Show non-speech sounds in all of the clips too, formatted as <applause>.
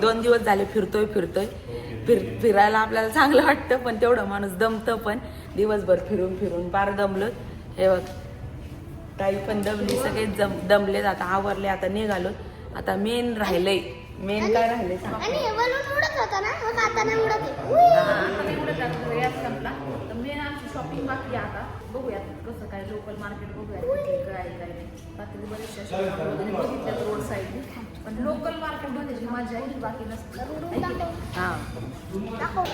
दोन दिवस झाले फिरतोय फिरतोय. फिर फिरायला आपल्याला चांगलं वाटतं पण तेवढं माणूस दमतं पण. दिवसभर फिरून फिरून फार दमलं हे बघ ताई पण दमली सगळेच जम दमलेत. आता आवरले आता निघालो. आता मेन राहिलंय. मेन काय आमची शॉपिंग बाकी आता. बघूयात कसं काय लोकल मार्केट बघूयात. कुठे काय काय बाकी बघितल्यात रोड साईडने पण लोकल मार्केटमध्ये मजा आहे बाकी नसते. हां दाखव.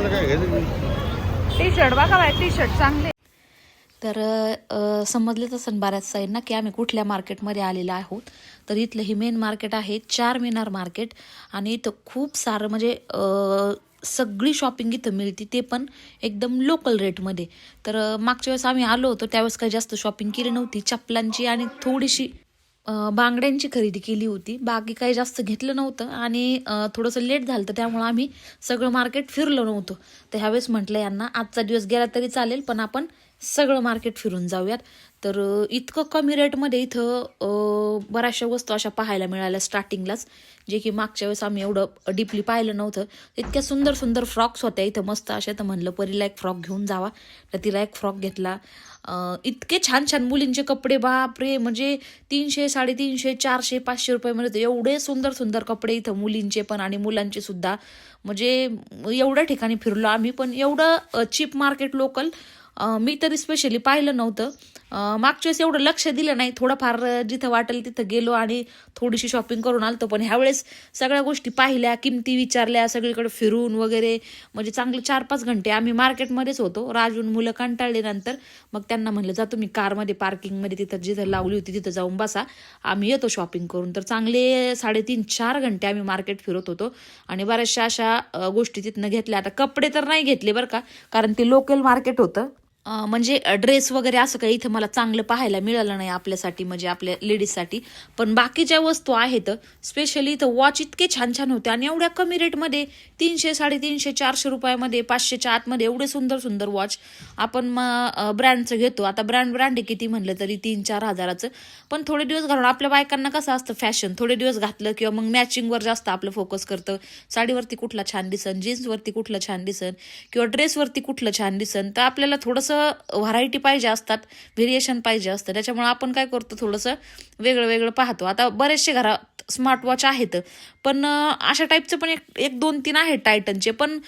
काय घ्यायचं टी शर्ट बघा टी शर्ट चांगले. तर समजलेच असेल बऱ्याच साईंना की आम्ही कुठल्या मार्केटमध्ये आलेलो आहोत. तर इथलं हे मेन मार्केट आहे चार मिनार मार्केट आणि इथं खूप सारं म्हणजे सगळी शॉपिंग इथं मिळते ते पण एकदम लोकल रेटमध्ये तर मागच्या वेळेस आम्ही आलो होतो त्यावेळेस काही जास्त शॉपिंग केली नव्हती. चपलांची आणि थोडीशी बांगड्यांची खरेदी केली होती. बाकी काही जास्त घेतलं नव्हतं आणि थोडंसं लेट झालं तर त्यामुळं आम्ही सगळं मार्केट फिरलो नव्हतो. तर ह्यावेळेस म्हटलं यांना आजचा दिवस गेला तरी चालेल पण आपण सगळं मार्केट फिरून जाऊयात. तर इतकं कमी रेटमध्ये इथं बऱ्याचशा वस्तू अशा पाहायला मिळाल्या स्टार्टिंगलाच जे की मागच्या वेळेस आम्ही एवढं डीपली पाहिलं नव्हतं. इतक्या सुंदर सुंदर फ्रॉक्स होत्या इथं मस्त अशा तर म्हणलं परीला एक फ्रॉक घेऊन जावा. तर तिला एक फ्रॉक घेतला. इतके छान छान मुलींचे कपडे बापरे! म्हणजे तीनशे साडेतीनशे चारशे पाचशे रुपयेमध्ये एवढे सुंदर सुंदर कपडे इथं मुलींचे पण आणि मुलांचे सुद्धा. म्हणजे एवढ्या ठिकाणी फिरलो आम्ही पण एवढं चीप मार्केट लोकल मी तरी स्पेशली पाहिलं नव्हतं. मागच्या वेळेस एवढं लक्ष दिलं नाही. थोडंफार जिथं वाटेल तिथं गेलो आणि थोडीशी शॉपिंग करून आलतो. पण ह्यावेळेस सगळ्या गोष्टी पाहिल्या किमती विचारल्या सगळीकडे फिरून वगैरे. म्हणजे चांगले चार पाच घंटे आम्ही मार्केटमध्येच होतो. राजून मुलं कंटाळले नंतर. मग त्यांना म्हणलं जा तुम्ही कारमध्ये पार्किंगमध्ये तिथं जिथं लावली होती तिथं जाऊन बसा. आम्ही येतो शॉपिंग करून. तर चांगले साडेतीन चार घंटे आम्ही मार्केट फिरत होतो. आणि बऱ्याचशा अशा गोष्टी तिथनं घेतल्या. आता कपडे तर नाही घेतले बरं का कारण ते लोकल मार्केट होतं. म्हणजे ड्रेस वगैरे असं काही इथं मला चांगलं पाहायला मिळालं नाही आपल्यासाठी म्हणजे आपल्या लेडीजसाठी पण बाकीच्या वस्तू आहेत स्पेशली इथं वॉच इतके छान छान होते आणि एवढ्या कमी रेटमध्ये तीनशे साडेतीनशे चारशे रुपयामध्ये पाचशेच्या आतमध्ये एवढे सुंदर सुंदर वॉच आपण मग ब्रँडचं घेतो. आता ब्रँड ब्रँड आहे किती म्हणलं तरी तीन चार हजाराचं. पण थोडे दिवस घालून आपल्या बायकांना कसं असतं फॅशन थोडे दिवस घातलं किंवा मग मॅचिंगवर जास्त आपलं फोकस करतं. साडीवरती कुठला छान दिसन जीन्सवरती कुठलं छान दिसन किंवा ड्रेसवरती कुठलं छान दिसन तर आपल्याला थोडंसं व्हरायटी पाहिजे असतात व्हेरिएशन पाहिजे असतं. त्याच्यामुळे आपण काय करतो थोडंसं वेगळं वेगळं पाहतो. आता बरेचसे घरात स्मार्ट वॉच आहेत पण अशा टाईपचे पण एक एक दोन तीन आहेत टायटनचे पण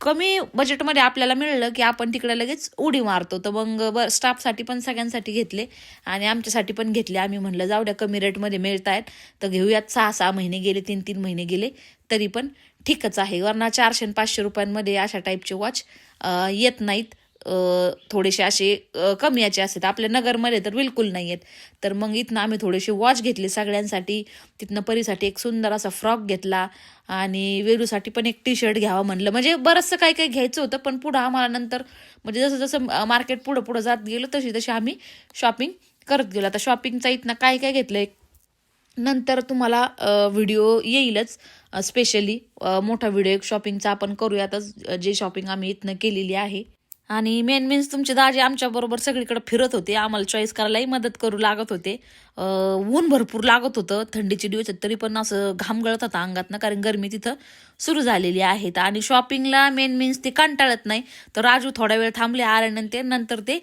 कमी बजेटमध्ये आपल्याला मिळलं की आपण तिकडे लगेच उडी मारतो. तर मग ब स्टाफसाठी पण सगळ्यांसाठी घेतले आणि आमच्यासाठी पण घेतले. आम्ही म्हणलं जाऊ द्या कमी रेटमध्ये मिळत आहेत तर घेऊयात. सहा सहा महिने गेले तीन तीन महिने गेले तरी पण ठीकच आहे. वरना चारशे पाचशे रुपयांमध्ये अशा टाईपचे वॉच येत नाहीत. थोडेसे असे कमी याचे असतात. आपल्या नगरमध्ये तर बिलकुल नाही आहेत तर मग इथनं आम्ही थोडेसे वॉच घेतले सगळ्यांसाठी. तिथनं परीसाठी एक सुंदर असा फ्रॉक घेतला. आणि वेरूसाठी पण एक टी शर्ट घ्यावं म्हणलं. म्हणजे बरंचसं काही काही घ्यायचं होतं पण पुढं आम्हाला नंतर म्हणजे जसं जसं मार्केट पुढं पुढं जात गेलो तशी तशी आम्ही शॉपिंग करत गेलो. आता शॉपिंगचा इथनं काय काय घेतलं नंतर तुम्हाला व्हिडिओ येईलच. स्पेशली मोठा व्हिडिओ एक शॉपिंगचा आपण करूयातच जे शॉपिंग आम्ही इथनं केलेली आहे. आणि मेन मीन्स तुमचे दाजी आमच्याबरोबर सगळीकडे फिरत होते. आम्हाला चॉईस करायलाही मदत करू लागत होते. ऊन भरपूर लागत होतं. थंडीचे दिवस आहेत तरी पण असं घाम गळत होता अंगातनं कारण गरमी तिथं सुरू झालेली आहे आणि शॉपिंगला मेन मीन्स ते कंटाळत नाही. तर राजू थोडा वेळ थांबले आल्यानंतर नंतर ते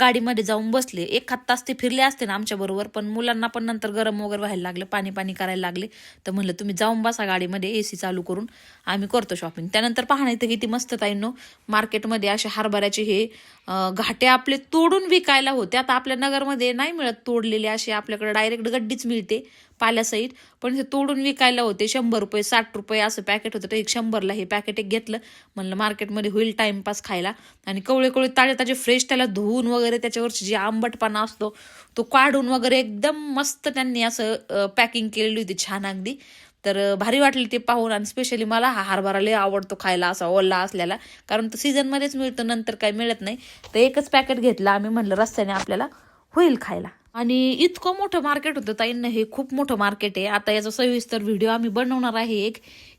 गाडीमध्ये जाऊन बसले. एक हात तास ते फिरले असते ना आमच्याबरोबर पण मुलांना पण नंतर गरम वगैरे व्हायला लागलं पाणी पाणी करायला लागले. तर म्हणलं तुम्ही जाऊन बसा गाडीमध्ये ए सी चालू करून आम्ही करतो शॉपिंग त्यानंतर पाहणं इथं किती मस्त ताईंनो मार्केटमध्ये असे हरभऱ्याचे हे घाटे आपले तोडून विकायला होते. आता आपल्या नगरमध्ये नाही मिळत तोडलेले असे आपल्याकडे डायरेक्ट गड्डीच मिळते पाल्यासहित. पण ते तोडून विकायला होते शंभर रुपये साठ रुपये असं पॅकेट होतं. तर एक शंभरला हे पॅकेट एक घेतलं. म्हणलं मार्केटमध्ये होईल टाइमपास खायला. आणि कवळे कवळे ताजे ताजे फ्रेश त्याला धुवून वगैरे त्याच्यावरची जी आंबटपणा असतो तो काढून वगैरे एकदम मस्त त्यांनी असं पॅकिंग केलेली होती छान अगदी. तर भारी वाटली ते पाहून आणि स्पेशली मला हा हरभरा लय आवडतो खायला असा ओला असल्याला कारण तो सीझनमध्येच मिळतो नंतर काही मिळत नाही. तर एकच पॅकेट घेतलं आम्ही म्हणलं रस्त्याने आपल्याला होईल खायला. आणि इतकं मोठं मार्केट होतं ताईंना हे खूप मोठं मार्केट आहे. आता याचा सविस्तर व्हिडिओ आम्ही बनवणार आहे एक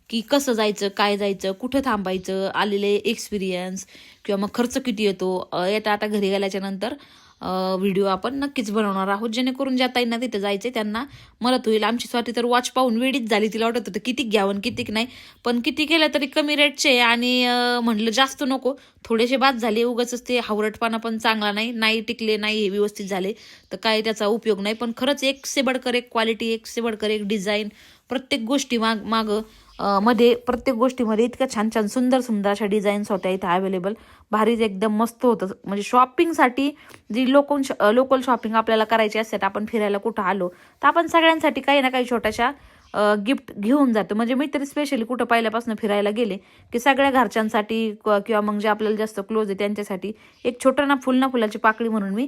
की कसं जायचं काय जायचं कुठं थांबायचं आलेले एक्सपिरियन्स किंवा मग खर्च किती येतो येता आता घरी गेल्याच्यानंतर. व्हिडिओ आपण नक्कीच बनवणार आहोत. जेणेकरून ज्या ताईंना तिथे जायचे त्यांना मदत होईल आमची स्वाती तर वॉच पाहून वेळीच झाली. तिला वाटत होतं किती घ्यावं कितीक नाही. पण किती केलं तरी कमी रेटचे आणि म्हणलं जास्त नको. थोडेसे बाद झाले. उगाच ते हावरटपणा पण चांगला नाही. नाही टिकले नाही हे व्यवस्थित झाले. तर काय त्याचा उपयोग नाही. पण खरंच एक से बडकर एक क्वालिटी एक से बडकर एक डिझाईन प्रत्येक गोष्टी माग मागं मध्ये प्रत्येक गोष्टीमध्ये इतक्या छान छान सुंदर सुंदर अशा डिझाईन्स होत्या इथं अवेलेबल भारीच एकदम मस्त होतं. म्हणजे शॉपिंगसाठी जी लोकल लोकल शॉपिंग आपल्याला करायची असते तर आपण फिरायला कुठं आलो तर आपण सगळ्यांसाठी काही ना काही छोट्याशा गिफ्ट घेऊन जातो. म्हणजे मी तरी स्पेशली कुठं पहिल्यापासून फिरायला गेले की सगळ्या घरच्यांसाठी किंवा मग जे आपल्याला जास्त क्लोज आहे त्यांच्यासाठी एक छोटं ना फुल ना फुलाची पाकळी म्हणून मी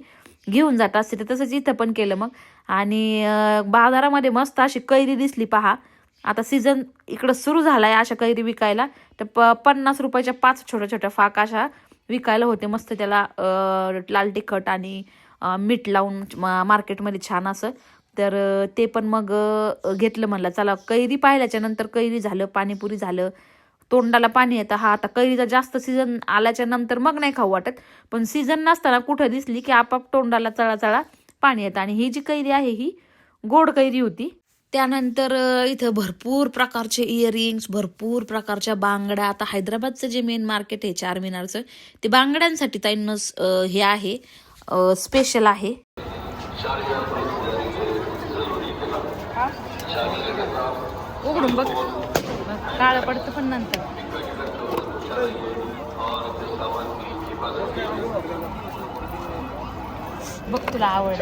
घेऊन जात असते. तर तसंच इथं पण केलं मग. आणि बाजारामध्ये मस्त अशी कैरी दिसली पहा. आता सीझन इकडं सुरू झाला आहे अशा कैरी विकायला. तर प पन्नास रुपयाच्या पाच छोट्या छोट्या फाक अशा विकायला होते. मस्त त्याला लाल तिखट आणि मीठ लावून मार्केटमध्ये छान असं. तर ते पण मग घेतलं म्हणलं. चला कैरी पाहिल्याच्या नंतर कैरी झालं पाणीपुरी झालं. तोंडाला पाणी येतं. हा आता कैरीचा जास्त सीझन आल्याच्यानंतर मग नाही खाऊ वाटत. पण सीझन नसताना कुठं दिसली की आपाप तोंडाला चळा चळा पाणी येतं. आणि ही जी कैरी आहे ही गोड कैरी होती. त्यानंतर इथं भरपूर प्रकारचे इयरिंग्स भरपूर प्रकारच्या बांगड्या. आता हैदराबादचं जे मेन मार्केट आहे चारमिनारचं ते बांगड्यांसाठी ताईंनं हे आहे स्पेशल आहे. उघडून बघ. काळं पडतं पण नंतर. बघ तुला आवड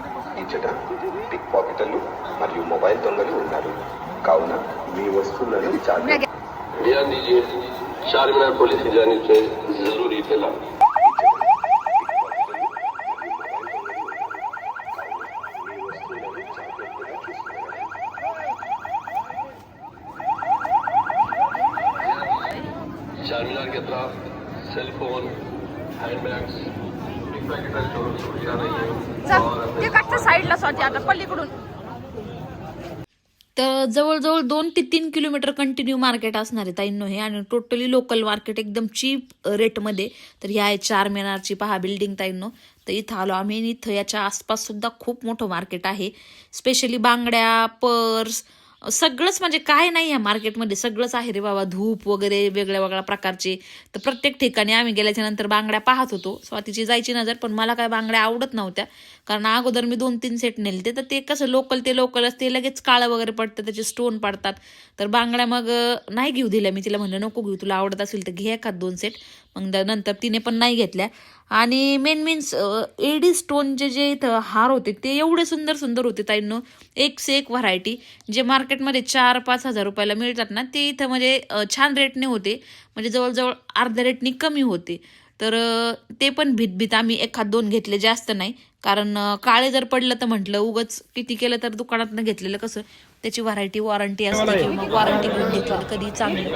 ఇచ్చట పిక్ పాకెటర్లు మరియు మొబైల్ దొంగలు ఉన్నారు. కావున మీ వస్తువులను జాగ్రత్త. చార్మినార్ పోలీస్ నిజానికి జరూరీ साईडला स्वाती आता पल्लीकडून तर जवळजवळ दोन ते तीन किलोमीटर कंटिन्यू मार्केट असणार आहे ताईंनो हे आणि टोटली लोकल मार्केट एकदम चीप रेटमध्ये तर ह्या आहे चार मिनारची पहा बिल्डिंग ताईंनो तर इथं आलो आम्ही आणि इथं याच्या आसपास सुद्धा खूप मोठं मार्केट आहे. स्पेशली बांगड्या पर्स सगळंच म्हणजे काय नाही या मार्केटमध्ये सगळंच आहे रे बाबा. धूप वगैरे वेगळ्या वेगळ्या प्रकारचे. तर प्रत्येक ठिकाणी आम्ही गेल्याच्यानंतर बांगड्या पाहत होतो. स्वातीची जायची नजर पण मला काय बांगड्या आवडत नव्हत्या. कारण अगोदर मी दोन तीन सेट नेलते तर ते कसं लोकल ते लोकल असते लगेच काळं वगैरे पडतं त्याचे स्टोन पडतात. तर बांगड्या मग नाही घेऊ दिल्या मी तिला म्हणलं नको घेऊ तुला आवडत असेल तर घे एखाद दोन सेट मग द- नंतर तिने पण नाही घेतल्या. आणि मेन मीन्स एडी स्टोनचे जे इथं हार होते ते एवढे सुंदर सुंदर होते ताईंनो. एक से एक व्हरायटी जे मार्केटमध्ये चार पाच हजार रुपयाला मिळतात ना ते इथं म्हणजे छान रेटने होते. म्हणजे जवळजवळ अर्ध्या रेटने कमी होते. तर ते पण भीत आम्ही एखाद दोन घेतले जास्त नाही. कारण काळे जर पडलं तर म्हटलं उगच किती केलं तर दुकानातनं घेतलेलं कसं? त्याची व्हरायटी वॉरंटी असते किंवा मग वॉरंटी घेऊन घेतलेलं कधी चांगलं.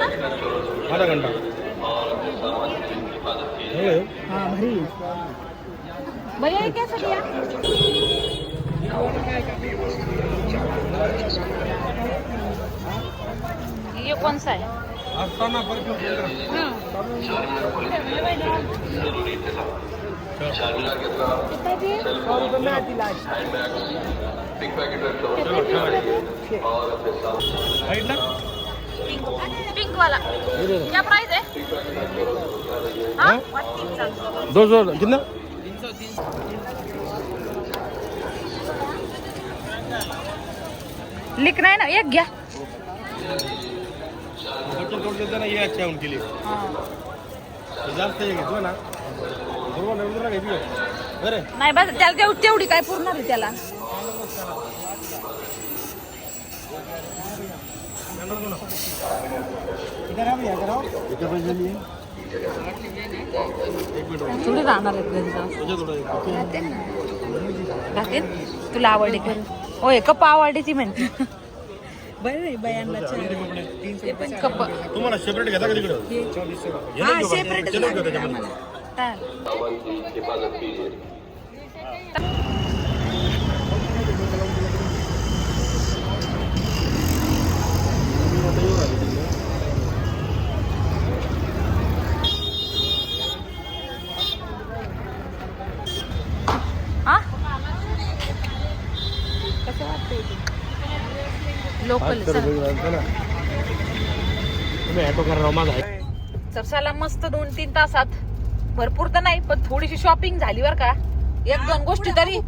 ये कौन सा है असताना पिक वाला. क्या प्राइस है? हाँ दो सौ कितना? लिखना है ना एक घ्या. आमच्या तोडचे ना ये अच्छा आहे उनके लिए जास्त हे घेतलं ना बरोबर नाही उतरा घेतली. बरं. नाही बस त्याला तेव- तेवढी काय पुरणार आहे त्याला? इधर आ भैया इधर आओ इधर पैसे लिए थोडी राहणार आहेत घरी जाऊन. तुझे थोडं घातेल तुला आवडली का होय कप आवडली ती म्हणते. कप तुम्हाला सेपरेट घेता का तिकडे हा सेपरेट सामान की हिफाजत कीजिए हा लोकल चला. मस्त दोन तीन तासात. भरपूर तर नाही पण थोडीशी शॉपिंग झाली बर का. एक दोन गोष्टी तरी.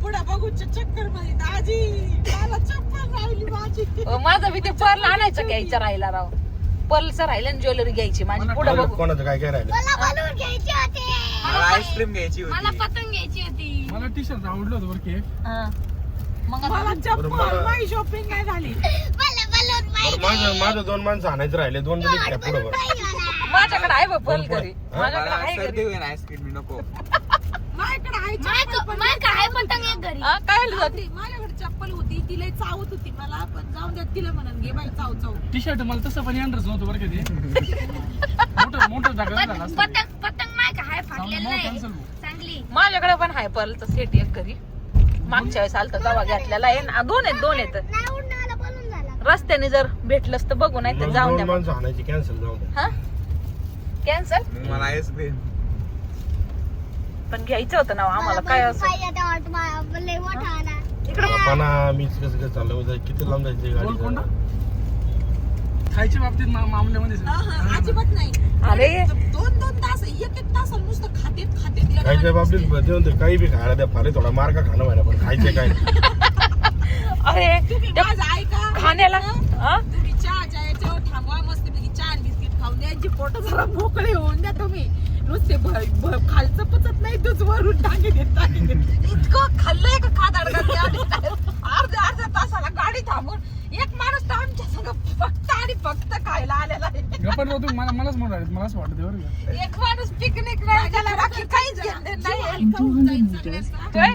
माझं. बी ते पर्ल आणायचं घ्यायचं राहिला राव. पर्लचं राहिलं आणि ज्वेलरी घ्यायची माझी. पुढे बघू. कोणाचं काय काय राहिलं? मला बलून घ्यायचे होते. मला आईस्क्रीम घ्यायची होती. मला पतंग घ्यायची होती. मला टी शर्ट आवडलं होतं बरं की हा. मग मला- मला बलून बरं, माझं माझं दोन माणसं आणायचं राहिले. दोन जण घ्या पुढं माझ्याकडे आहे बघ घरी? माझ्याकडे मला आहे घरी. होईल आईस्क्रीम मी नको. माझ्याकडे आहे पतंग एक घरी. हा, काय झालं? माझ्याकडे चप्पल होती तिला चावत होती मला पण जाऊन द्या तिला म्हणून घे बाई चाव चाव. टी शर्ट मला तसं पण येणारच नव्हतं बरं का ते. मोठं मोठं जागा झाला असतं. पतंग पतंग फाटलेलं नाही. cancel मग. चांगली. माझ्याकडे पण आहे पर्लचं सेट एक घरी. मागच्या वेळेस आलतं तेव्हा घेतलेला आहे. ना दोन आहेत दोन आहेत नाही उडणारा बलून झाला रस्त्याने जर भेटलंच तर बघू नाही तर जाऊन द्या. माणसं कॅन्सल जाऊन द्या. हा? कॅन्सल मला आईस्क्रीम पण घ्यायचं होतं ना हो आम्हाला काय असं? आपण मी कसं कसं चाललं होतं किती लांब जायची? गाडी खायच्या बाबतीत मा- मामल्यामध्ये अजिबात नाही. अरे दोन दोन तास एक एक तास नुसतं खातेत खातेत तिला खायच्या बाबतीत देऊन ते काही बी खायला द्या फार थोडा मार का खाणं व्हायला पण खायचे काय? <laughs> अरे त्या खाण्याला? तुम्ही याच्यावर थांबवा मस्त पैकी चहा बिस्किट खाऊन द्यायची पोट जरा मोकळे होऊन द्या तुम्ही. नुसते खालचं पचत नाही तूच वरून टाकी देत टाकी देत इतकं खाल्लंय का खादाड <laughs> अर्ध्या अर्ध्या तासाला गाडी थांबून एक माणूस तर आमच्या संग फक्त आणि फक्त खायला आलेला आहे. मला मलाच मलाच वाटत बरं का. एक माणूस पिकनिक नाही बाकी काहीच नाही. काय?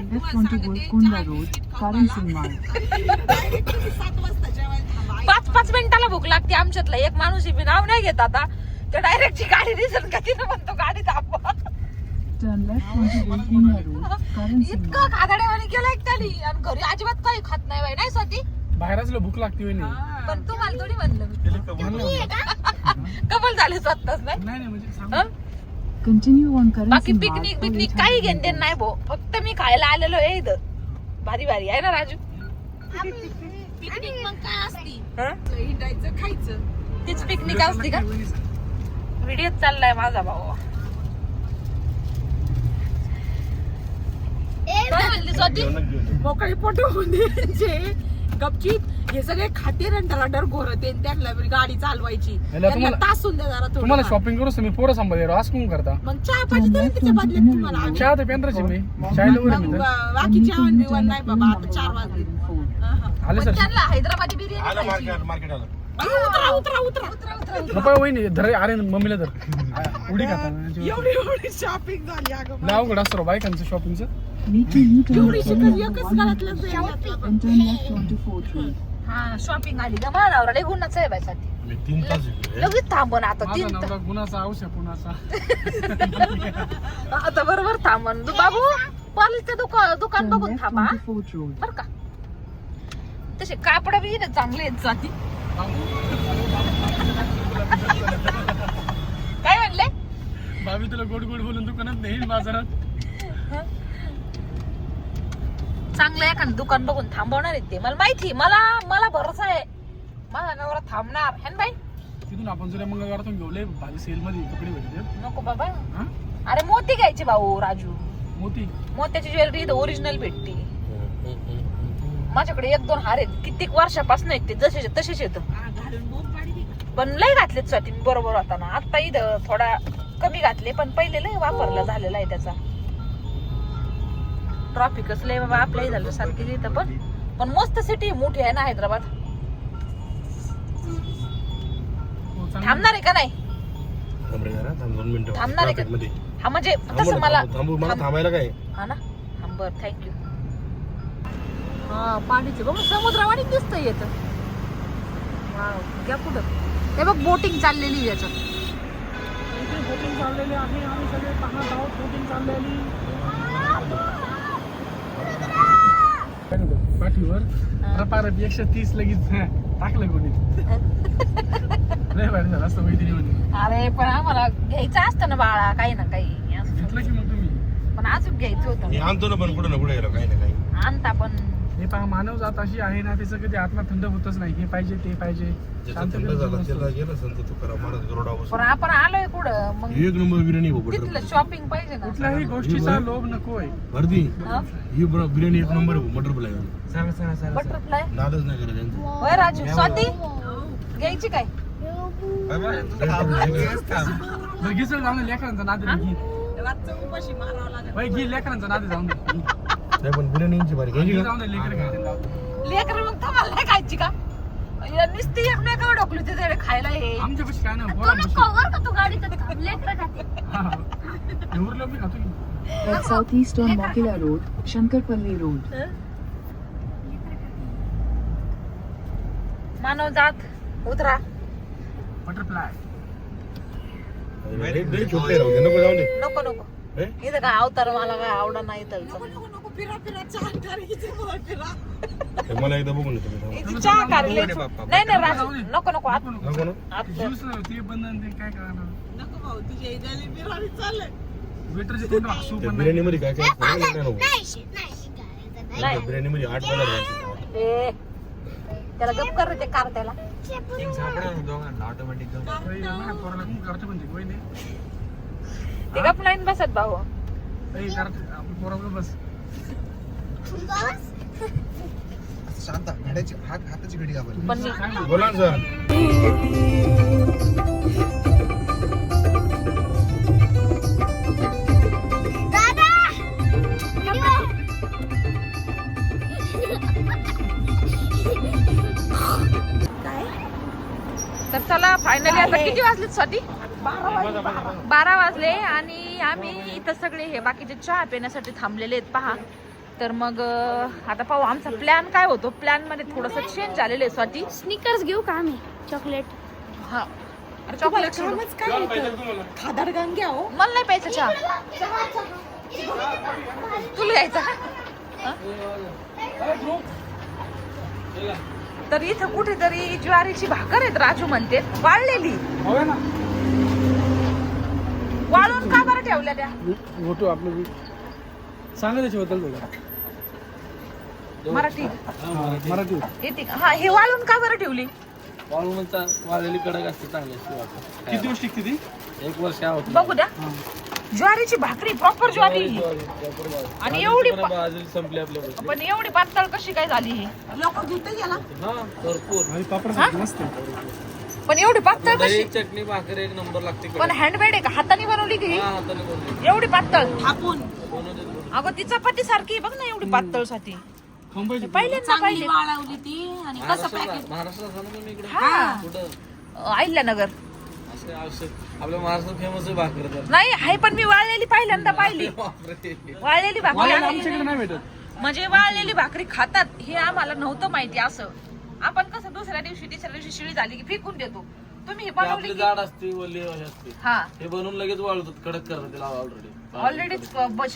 पाच पाच मिनिटाला भूक लागते आमच्यातला. एक माणूस बी नाव नाही घेत आता. ते डायरेक्ट जी गाडी दिसत का तिनं म्हणतो गाडी थांबवा. इतकं खादाड्यावानी केलं त्याली आणि घरी अजिबात काही खात नाही बाई. नाही स्वाती? बाहेरच लय भूक लागते वहिनी. नाही पण तुम्हाला थोडी म्हणलं मी. कबल <laughs> झाले. स्वतःच नाही? नाही म्हणजे सांग. हं? बाकी पिकनिक पिकनिक काही घेणं देणं नाही भो फक्त मी खायला आलेलो आहे इथं. भारी भारी. आहे ना राजू? पिकनिक मग काय असती? हं? हिंडायचं खायचं. तीच पिकनिक असते का? व्हिडिओ चाललाय माझा भाऊ. काय म्हणली स्वाती. मोकळी पोट होऊन द्यायचे गपचीत हे सगळे खाते रंडराडर घोरते आणि त्यांना बी गाडी चालवायची याला त्यांना तुम्हाला- तासून द्या जरा तुम्हाला शॉपिंग करूच मी पोरं सांभाळ आज कोण करता मग चहा पाहिजे तरी तिच्या बदल्यात तुम्हाला आम्ही- चहा तर पेंद्राची मी चायला वर मग मी तर. अं, बाकी जेवण बिवण नाही बाबा आता चार वाजले हा, हा. आले पण सर त्यांना हैदराबादी बिर्याणी आलं खायची. मार्केट मार्केट आलं उतरा उतरा उतरा. उतरा उतरा पप्पा वहिनी धर अरे मम्मीला तर उडी खाता. एवढी एवढी शॉपिंग झाली अगं लय अवघड असतं बायकांचं शॉपिंगचं एवढी शिकत एकच घरातलं हा शॉपिंग आली का? मला नवरा लय गुन्हाच आहे बायसाठी मी तीन तास. लगेच थांबून आता तीन गुणाचा औषध कुणाचा आता बरोबर थांबन तू बाबू पार्लरचं दुकान दुकान बघून थांबा बर का? तसे कापड बी ना चांगले आहेत जाती. काय म्हणले? भाभी तुला गोड गोड बोलून दुकानात नाही बाजारात. चांगलं एखादं दुकान बघून थांबवणार आहेत ते. मला माहिती मला मला भरोसा आहे. माझा नवरा थांबणार. है ना बाई? तिथून आपण जुन्या मंगळवारातून घेऊ लय भारी सेल मध्ये कपडे भेटते नको बाबा. हा? अरे मोती घ्यायचे भाऊ राजू. मोती? मोत्याची ज्वेलरी इथं ओरिजिनल भेटते. माझ्याकडे एक दोन हार आहेत. कित्येक वर्षापासून आहेत ते जसेचे तसेच येतं पण लय घातलेत स्वाती बरोबर होता ना. आता इथं थोडा कमी घातले पण पहिले लय वापरला झालेला आहे त्याचा. ट्रॉफिकच लय बाबा आपल्या इथं सारखी इथं पण. पण मस्त सिटी मोठी आहे ना हैदराबाद. थांबणार आहे का नाही? थांबणार आहे का? हा म्हणजे तसं ना, मला थांबू, थांबू मला थांब- थांबायला काय? हा ना? हा बर थँक्यू हा पाणीचे बघ समुद्रावाणी दिसत येत घ्या कुठं हे बघ बोटिंग चाललेली याच्यात इथे बोटिंग चाललेली आहे आम्ही सगळे पाहत आहोत बोटिंग चाललेली. पाठीवर. रपारपी एकशे तीस लगेच टाकलं कोणी. लय भारी झालं असतं मैत्रिणी मध्ये अरे पण आम्हाला घ्यायचं असतं ना बाळा काही ना काही. असं. घेतलं की मग तुम्ही? पण अजून घ्यायचं होतं. आणतो ना पण कुठं ना कुठे गेलो काही ना काही. आणता पण हे पहा मानव जात अशी आहे ना त्याचं कधी आत्मा थंड होतच नाही. हे पाहिजे ते पाहिजे. ज्याचा शांत थंड गतीचं झाला नसतं. त्याला गेलं संत तुकाराम महाराज गरोडा पण बसून आपण आलोय कुठं? मग एक नंबर बिर्याणी भाऊ तिथलं बटर शॉपिंग पाहिजे ना. कुठल्याही गोष्टीचा लोभ नकोय. भरती हा? ही बरो- बिर्याणी एक नंबर आहे मटर फ्लाय सांगा सांगा सांगा बटरफ्लाय नादच नाही करत त्यांचं होय राजू स्वाती? घ्यायची काय? लेकरांचा नाद घे लेकरांचा नाद जाऊन दे. नाही पण घे का? लेकरं मग तुम्हाला नाही खायची का? या नुसती एकमेकावर ढोकली तिथे खायला हे आमच्यापाशी काय नाही तू पोरांपाशी. नको वर का तू गाडीतच थांब लेकरं खाते उरलं मी खातो की. At Southeastern Mokila Road, Shankarpalli Road. मानव जात उतरा. बटरफ्लाय लय- लय छोटे राहू दे नको जाऊ दे. नको नको. हे? इथं काय अवतार मला काय आवडा नाही तर हे मला एकदा बघून येतो मी थांब. इथे चहा काढले नाही नाही राजू नको नको आत नको ना आत ज्यूस ते बंद आणि ते काय करणार? वेटरचे तोंड हसू त्या पण नाही बिर्याणी मध्ये काय काय असतं? ना, नाही नको नाही. शी- नाही शिकायचं त्या बिर्याणी मध्ये आठ. ए त्याला गप कर रे ते कार त्याला. एक दोघांना ऑटोमॅटिक नाही, पोराला कोण करतो पण ते, कोई नाही. ते गप नाही बसत भाऊ. करतो. आपण बस. शांत घड्याची हात हाताची घडी मी बोला ना सर. दादा! तर चला फायनली आता किती वाजले स्वाती? बारा वाजले आणि आम्ही इथं सगळे हे बाकीचे चहा पिण्यासाठी थांबलेले आहेत. पहा तर मग आता पाहू आमचा प्लॅन काय होतो? प्लॅनमध्ये थोडस चेंज झालेलं आहे स्वाती. स्निकर्स घेऊ का आम्ही? चॉकलेट हा. अरे चॉकलेट खादाडगण घ्या हो मला नाही प्यायचं चहा. तुला यायचा? का तर इथं कुठेतरी ज्वारीची भाकर आहेत राजू म्हणते. वाळलेली. हो ना. वाळून का बरं ठेवल्या त्या? आपलं सांगा त्याच्याबद्दल थोडं मराठी. मराठी. येते का? हा हे वाळून का बरं ठेवली? वाळूनचा वाळलेली कडक असते चांगली वाटतं. किती दिवस टिकते ती? एक वर्ष बघू द्या. ज्वारीची भाकरी प्रॉपर ज्वारी. आणि एवढी प- बाजरी संपली आपल्याकडे पण एवढी पातळ कशी काय झाली ही? हा भरपूर. आणि पापड मस्त पण एवढी पातळ कशी? दही चटणी भाकर एक नंबर लागते पण हँडमेड आहे का? हाताने बनवली की ही? हा हाताने बनवली. एवढी पातळ. बनवते. अगं ती चपाती सारखी बघ ना एवढी पातळसाठी पाहिले महाराष्ट्रात ना तुम्ही इकडे. हा. कुठं अहिल्यानगर. असं आवश्यक आपल्या महाराष्ट्रात फेमस आहे भाकर तर. नाही आहे पण मी वाळलेली पहिल्यांदा पाहिली. बापरे. वाळलेली भाकरी वाळलेलं आहे. आमच्याकडे नाही भेटत. म्हणजे वाळलेली भाकरी खातात हे आम्हाला नव्हतं माहिती असं. आपण कसं दुसऱ्या दिवशी तिसऱ्या दिवशी शिळी झाली की फेकून देतो. तुम्ही हे ते बनवली आपली की जाड असते वल्ली असते. हा. हे बनवून लगेच वाळवतात कडक करतात त्याला ऑलरेडी ऑलरेडी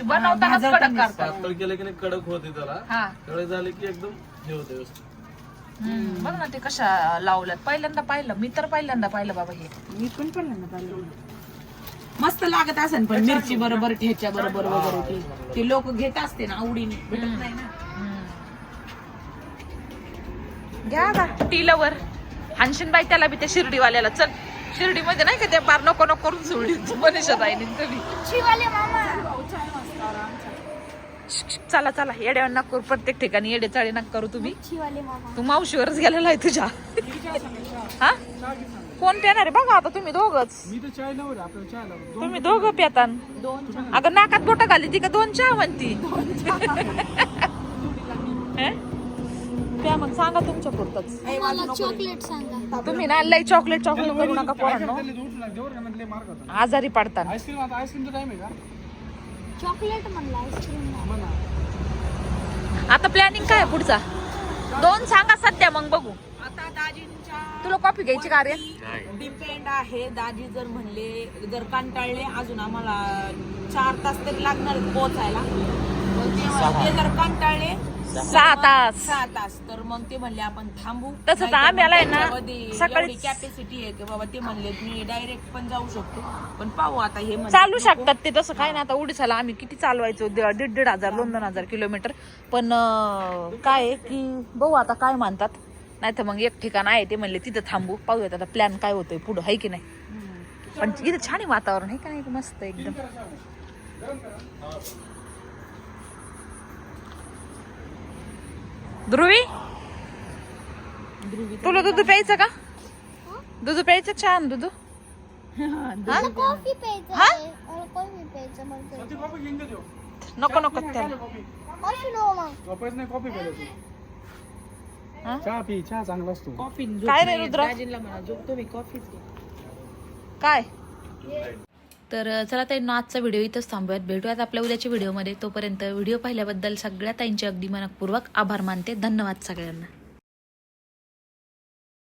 बनवतानाच कडक करतात पातळ केलं की नाही कडक होते त्याला. हा. कडक झाले की एकदम हे होते व्यवस्थित. हम्म, बघ ना ते कशा लावल्यात. पहिल्यांदा पाहिलं मी तर पहिल्यांदा पाहिलं बाबा हे. मी पण पहिल्यांदा पाहिलं. मस्त लागत असेल पण मिरची बरोबर ठेच्या बरोबर वगैरे ते. ते लोक घेत असते ना आवडीने. भेटत नाही ना. घ्या का टीलवर. हानशीन बाई त्याला बी त्या शिर्डीवाल्याला. चल. शिर्डीमध्ये नाही का? त्या पार नको नको करून सोडली मनीषा ताईने तुम्ही. शिवाले मामा. चला चला. येड्या नका करू प्रत्येक ठिकाणी येडे चाळे नका करू तुम्ही. शिवाले मामा. तू मावशीवरच गेलेला आहे तुझ्या. हा? कोण पेणार आहे? बघा आता तुम्ही दोघच. तुम्ही दोघं पेतान. अगं नाकात बोट घाली ती का? दोन चहा म्हणती? <laughs> <laughs> प्या मग सांगा तुमच्या पुरतच. मला चॉकलेट सांगा. तुम्ही ना लई चॉकलेट चॉकलेट करू नका पोरांनो. आजारी पडतात आईस्क्रीम आता आईस्क्रीमचा टाइम आहे का? चॉकलेट म्हणलं आईस्क्रीम म्हणा आता प्लॅनिंग काय आहे पुढचा? दोन सांगा सध्या मग बघू. आता दाजींच्या तुला कॉफी घ्यायची का रे? डिपेंड आहे. दाजी जर म्हणले जर कंटाळले अजून आम्हाला चार तास तरी लागणार पोहोचायला. मग ते म्हण- ते जर कंटाळले सहा तास. सहा तास. तर मग ते म्हणले आपण थांबू. तसं तर आम्ही आलाय ना, सकाळी- कॅपॅसिटी आहे की बाबा ते म्हणले मी डायरेक्ट पण जाऊ शकतो. पण पाहू आता हे म्हणले चालू. शकतात ते तसं काय ना आता उडीसाला आम्ही किती चालवायचो? दीड दीड दीड हजार दोन दोन हजार किलोमीटर. पण अं, काय आहे की बघू आता काय म्हणतात नाही तर मग एक ठिकाण आहे ते म्हणले तिथं थांबू. पाहूयात आता प्लॅन काय होतोय पुढं आहे की नाही? पण इथं छान आहे वातावरण आहे का नाही? मस्त एकदम. ध्रुवी? तुला दूध प्यायचं का? दूध प्यायचं छान दूध. कॉफी नको नको हा? चहा पी चहा चांगला असतो. काय रे नाही, रुद्रा? काय? तर चला ताई आजचा व्हिडिओ इथंच थांबूयात. भेटूयात आपल्या उद्याच्या व्हिडिओमध्ये. तोपर्यंत व्हिडिओ पाहिल्याबद्दल सगळ्या ताईंचे अगदी मनपूर्वक आभार मानते. धन्यवाद सगळ्यांना.